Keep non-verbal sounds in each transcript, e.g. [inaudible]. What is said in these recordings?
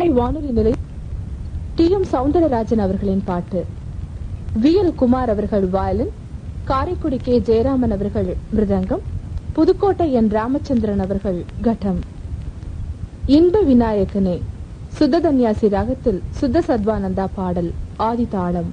சென்னை வானொலி நிலை D M Soundararajan அவர்களின் பாட்டு. வி எல் குமார் அவர்கள் வயலின் காரைக்குடி கே. ஜெயராமன் அவர்கள் மிருதங்கம் புதுக்கோட்டை என். ராமச்சந்திரன் அவர்கள் கட்டம். இன்ப விநாயகனே சுத்த தன்யாசி ராகத்தில் சுத்த சத்வானந்தா பாடல் ஆதிதாளம்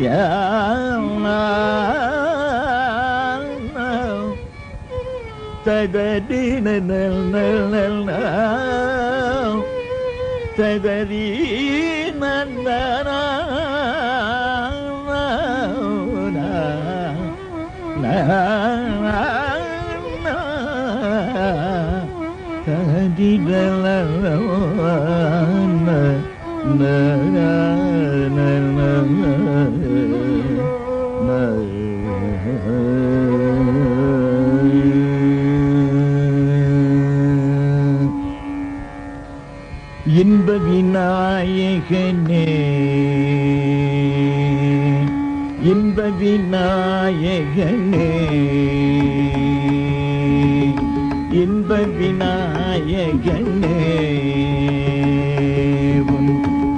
يا تدرين تدرين لا [laughs] இன்ப விநாயகனே இன்ப விநாயகனே இன்ப விநாயகனே உன்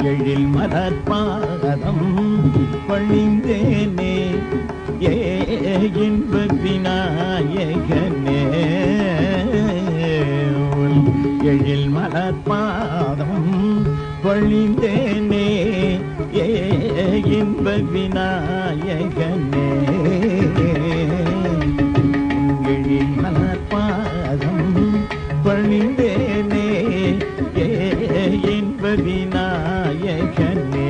எழில் மலர்பாதம் பணிந்தேனே. ஏ இன்ப விநாயகனே உன் எழில் மலர்பாதம் பணிந்தேனே. ஏ இன்ப விநாயகனே பழிந்தேனே ஏ இன்ப விநாயகனே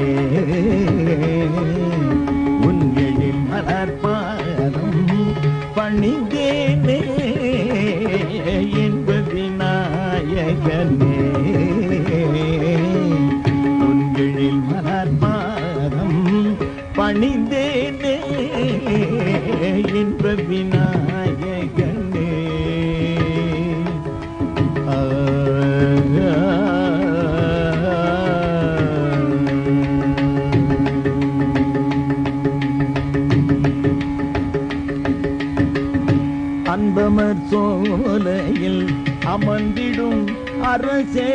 உன் எழில் மலர்பாதம் பணிந்தேனே இன்ப விநாயகனே உன்களில் மலர்பாதம் பணிந்தேனே இன்ப அமர்ந்திடும் அரசே.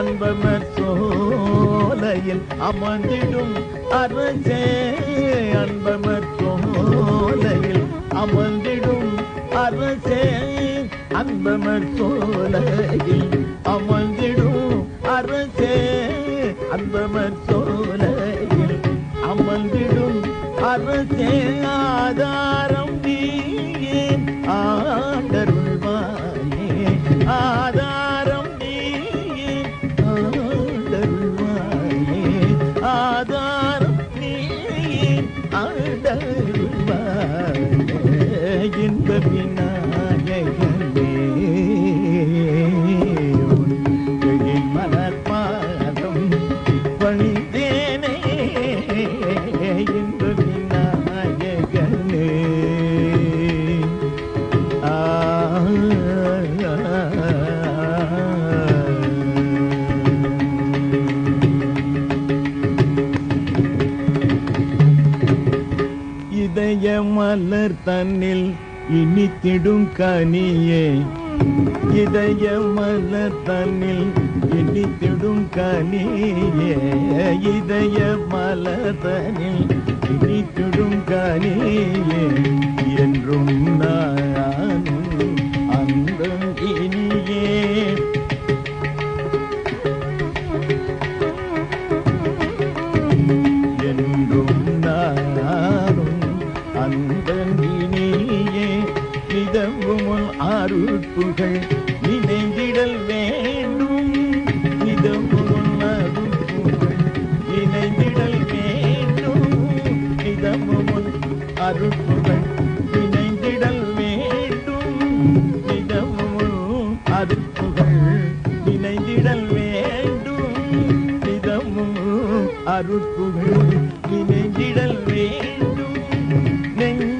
அன்பமர் சோலையில் அமர்ந்திடும் அரசே அன்பமர் சோலையில் அமர்ந்திடும் அரசே அன்பமர் சோலையில் அமர்ந்திடும் அரசே அன்பமர் இன்ப விநாயகனே உன் மலர்பாதம் பணிந்தேனே இன்ப விநாயகனே ஆ இதய மலர் தன்னில் இனித்திடும் கனியே இதய மலர் தன்னில் இனித்திடும் கனியே இதய மலர் தன்னில் இனித்திடும் கனியே. அவர்கள் இணைந்திடல் வேண்டும். இதமும் இணைந்திடல் வேண்டும். இதமும் அருட்புகள் இணைந்திடல் வேண்டும். இதமும் அருட்புகள் இணைந்திடல் வேண்டும். இதமும் அருட்பு